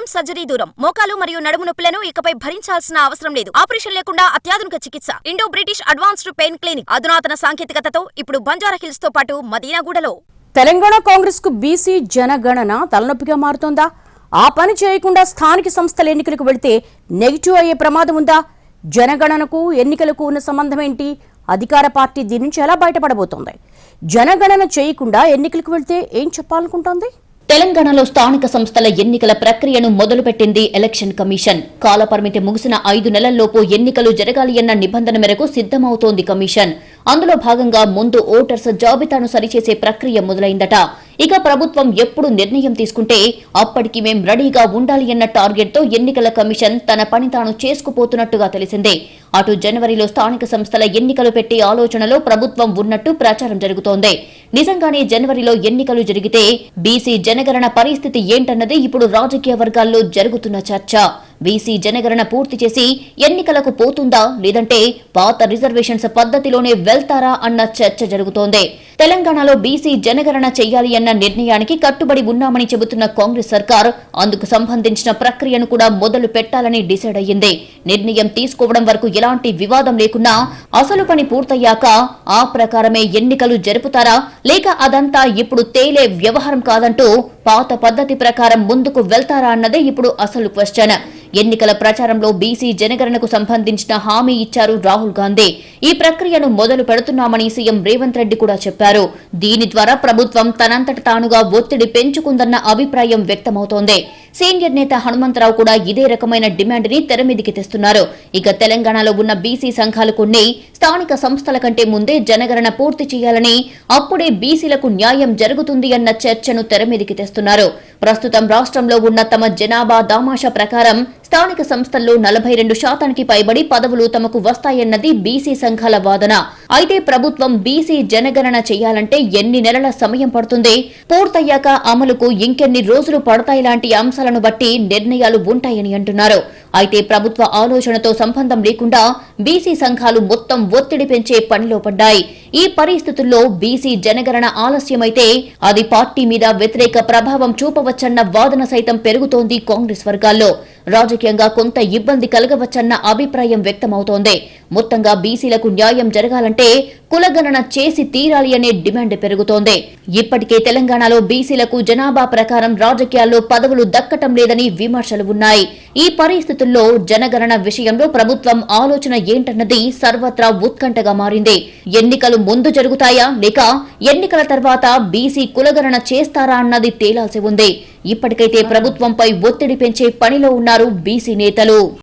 గాయం సర్జరీ దూరం. మోకాలు మరియు నడుము నొప్పులను ఇకపై భరించాల్సిన అవసరం లేదు. ఆపరేషన్ లేకుండా అత్యాధునిక చికిత్స. Indo British advanced pain clinic. అధునాతన సాంకేతికతతో ఇప్పుడు బంజారా హిల్స్తో పాటు మదీనాగూడలో. తెలంగాణ కాంగ్రెస్కు బీసీ జనగణన తలనొప్పిగా మారుతోందా? ఆ పని చేయకుండా స్థానిక సంస్థల ఎన్నికలకు వెళితే నెగిటివ్ అయ్యే ప్రమాదం ఉందా? జనగణనకు ఎన్నికలకు ఉన్న సంబంధం ఏంటి? అధికార పార్టీ దీని నుంచి ఎలా బయటపడబోతోంది? జనగణన చేయకుండా ఎన్నికలకు వెళ్తే ఏం చెప్పాలనుకుంటోంది? తెలంగాణలో స్థానిక సంస్థల ఎన్నికల ప్రక్రియను మొదలుపెట్టింది ఎలక్షన్ కమిషన్. కాలపరిమితి ముగిసిన ఐదు నెలల్లోపు ఎన్నికలు జరగాలి అన్న నిబంధన మేరకు సిద్ధమవుతోంది కమిషన్. అందులో భాగంగా ముందు ఓటర్స్ జాబితాను సరిచేసే ప్రక్రియ మొదలైందట. ఇక ప్రభుత్వం ఎప్పుడు నిర్ణయం తీసుకుంటే అప్పటికి మేం రెడీగా ఉండాలి అన్న టార్గెట్తో ఎన్నికల కమిషన్ తన పని తాను చేసుకుపోతున్నట్టుగా తెలిసిందే. అటు జనవరిలో స్థానిక సంస్థల ఎన్నికలు పెట్టే ఆలోచనలో ప్రభుత్వం ఉన్నట్టు ప్రచారం జరుగుతోంది. నిజంగానే జనవరిలో ఎన్నికలు జరిగితే బీసీ జనగణన పరిస్థితి ఏంటన్నది ఇప్పుడు రాజకీయ వర్గాల్లో జరుగుతున్న చర్చ. బీసీ జనగణన పూర్తి చేసి ఎన్నికలకు పోతుందా లేదంటే పాత రిజర్వేషన్స్ పద్ధతిలోనే వెళ్తారా అన్న చర్చ జరుగుతోంది. తెలంగాణలో బీసీ జనగణన చేయాలి అన్న నిర్ణయానికి కట్టుబడి ఉన్నామని చెబుతున్న కాంగ్రెస్ సర్కార్ అందుకు సంబంధించిన ప్రక్రియను కూడా మొదలు పెట్టాలని డిసైడ్ అయ్యింది. నిర్ణయం తీసుకోవడం వరకు ఎలాంటి వివాదం లేకున్నా అసలు పని పూర్తయ్యాక ఆ ప్రకారమే ఎన్నికలు జరుపుతారా లేక అదంతా ఇప్పుడు తేలే వ్యవహారం కాదంటూ పాత పద్ధతి ప్రకారం ముందుకు వెళ్తారా అన్నదే ఇప్పుడు అసలు క్వశ్చన్. ఎన్నికల ప్రచారంలో బీసీ జనగణనకు సంబంధించిన హామీ ఇచ్చారు రాహుల్ గాంధీ. ఈ ప్రక్రియను మొదలు పెడుతున్నామని సీఎం రేవంత్ రెడ్డి కూడా చెప్పారు. దీని ద్వారా ప్రభుత్వం తనంతట తానుగా ఒత్తిడి పెంచుకుందన్న అభిప్రాయం వ్యక్తమవుతోంది. సీనియర్ నేత హనుమంతరావు కూడా ఇదే రకమైన డిమాండ్ని తెరమీదికి తెస్తున్నారు. ఇక తెలంగాణలో ఉన్న బీసీ సంఘాలు కొన్ని స్థానిక సంస్థల కంటే ముందే జనగణన పూర్తి చేయాలని అప్పుడే బీసీలకు న్యాయం జరుగుతుంది అన్న చర్చను తెరమీదికి తెస్తున్నారు. ప్రస్తుతం రాష్ట్రంలో ఉన్న తమ జనాభా దామాషా ప్రకారం స్థానిక సంస్థల్లో నలభై రెండు శాతానికి పైబడి పదవులు తమకు వస్తాయన్నది బీసీ సంఘాల వాదన. అయితే ప్రభుత్వం బీసీ జనగణన చేయాలంటే ఎన్ని నెలల సమయం పడుతుంది? పూర్తయ్యాక అమలుకు ఇంకెన్ని రోజులు పడతాయి లాంటి అంశాలను బట్టి నిర్ణయాలు ఉంటాయని అంటున్నారు. అయితే ప్రభుత్వ ఆలోచనతో సంబంధం లేకుండా బీసీ సంఘాలు మొత్తం ఒత్తిడి పెంచే పనిలో పడ్డాయి. ఈ పరిస్థితుల్లో బీసీ జనగణన ఆలస్యమైతే అది పార్టీ మీద వ్యతిరేక ప్రభావం చూపవచ్చన్న వాదన సైతం పెరుగుతోంది కాంగ్రెస్ వర్గాల్లో. రాజకీయంగా కొంత ఇబ్బంది కలగవచ్చన్న అభిప్రాయం వ్యక్తమవుతోంది. మొత్తంగా బీసీలకు న్యాయం జరగాలంటే కులగణన చేసి తీరాలి అనే డిమాండ్ పెరుగుతోంది. ఇప్పటికే తెలంగాణలో బీసీలకు జనాభా ప్రకారం రాజకీయాల్లో పదవులు దక్కటం లేదని విమర్శలు ఉన్నాయి. ఈ పరిస్థితుల్లో జనగణన విషయంలో ప్రభుత్వం ఆలోచన ఏంటన్నది సర్వత్రా ఉత్కంఠగా మారింది. ఎన్నికలు ముందు జరుగుతాయా లేక ఎన్నికల తర్వాత బీసీ కులగణన చేస్తారా అన్నది తేలాల్సి ఉంది. ఇప్పటికైతే ప్రభుత్వంపై ఒత్తిడి పెంచే పనిలో ఉన్నారు బీసీ నేతలు.